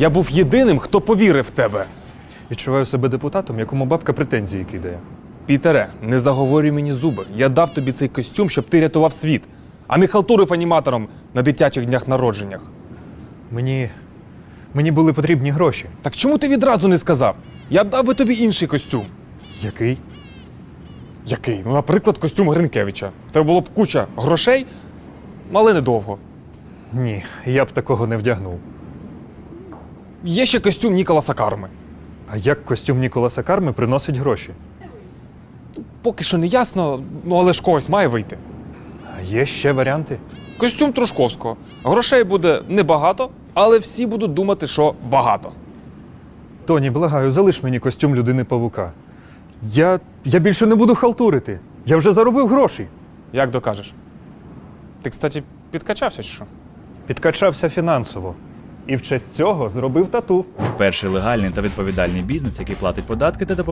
Я був єдиним, хто повірив в тебе. Відчуваю себе депутатом, якому бабка претензії кидає. Пітере, не заговорюй мені зуби. Я дав тобі цей костюм, щоб ти рятував світ, а не халтурив аніматором на дитячих днях народженнях. Мені. Мені були потрібні гроші. Так чому ти відразу не сказав? Я б дав би тобі інший костюм. Який? Який? Ну, наприклад, костюм Гринкевича. В тебе було б куча грошей, але недовго. Ні, я б такого не вдягнув. Є ще костюм Ніколаса Карми. А як костюм Ніколаса Карми приносить гроші? Поки що не ясно, ну але ж когось має вийти. А є ще варіанти? Костюм Трушковського. Грошей буде небагато, але всі будуть думати, що багато. Тоні, благаю, залиш мені костюм людини павука. Я. я більше не буду халтурити. Я вже заробив гроші. Як докажеш? Ти, кстати, підкачався чи що? Підкачався фінансово. І в честь цього зробив тату. Перший легальний та відповідальний бізнес, який платить податки та допомагає